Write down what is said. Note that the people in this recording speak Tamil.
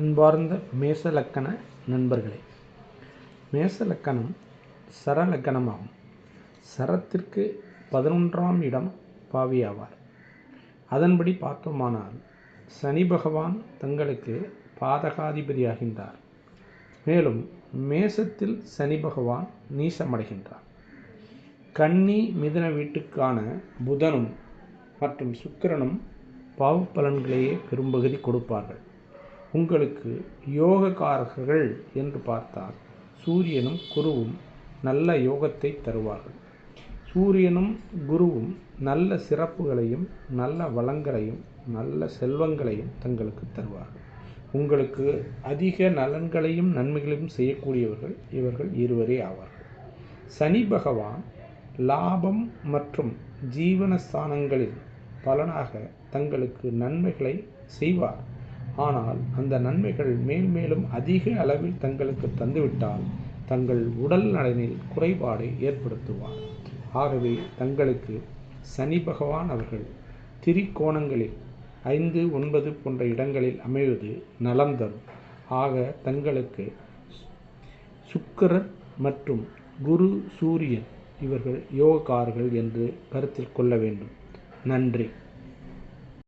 அன்பார்ந்த மேசலக்கண நண்பர்களே மேச லக்கணம் சரலக்கணமாகும். சரத்திற்கு பதினொன்றாம் இடம் பாவி ஆவார் அதன்படி பார்த்தோமானால் சனி பகவான் தங்களுக்கு பாதகாதிபதியாகின்றார். மேலும் மேசத்தில் சனி பகவான் நீசமடைகின்றார். கன்னி மிதன வீட்டுக்கான புதனும் மற்றும் சுக்கிரனும் பாவ பலன்களையே பெரும்பகுதி கொடுப்பார்கள். உங்களுக்கு யோகக்காரர்கள் என்று பார்த்தால் சூரியனும் குருவும் நல்ல யோகத்தை தருவார்கள். சூரியனும் குருவும் நல்ல சிறப்புகளையும் நல்ல வளங்களையும் நல்ல செல்வங்களையும் தங்களுக்கு தருவார்கள். உங்களுக்கு அதிக நலன்களையும் நன்மைகளையும் செய்யக்கூடியவர்கள் இவர்கள் இருவரே ஆவார்கள். சனி பகவான் லாபம் மற்றும் ஜீவனஸ்தானங்களில் பலனாக தங்களுக்கு நன்மைகளை செய்வார். ஆனால் அந்த நன்மைகள் மேல்மேலும் அதிக அளவில் தங்களுக்கு தந்துவிட்டால் தங்கள் உடல் நலனில் குறைபாடை ஏற்படுத்துவார். ஆகவே தங்களுக்கு சனி பகவான் அவர்கள் திரிகோணங்களில் ஐந்து ஒன்பது போன்ற இடங்களில் அமைவது நலம் தரும். ஆக தங்களுக்கு சுக்கரர் மற்றும் குரு சூரியன் இவர்கள் யோகக்காரர்கள் என்று கருத்தில் கொள்ள வேண்டும். நன்றி.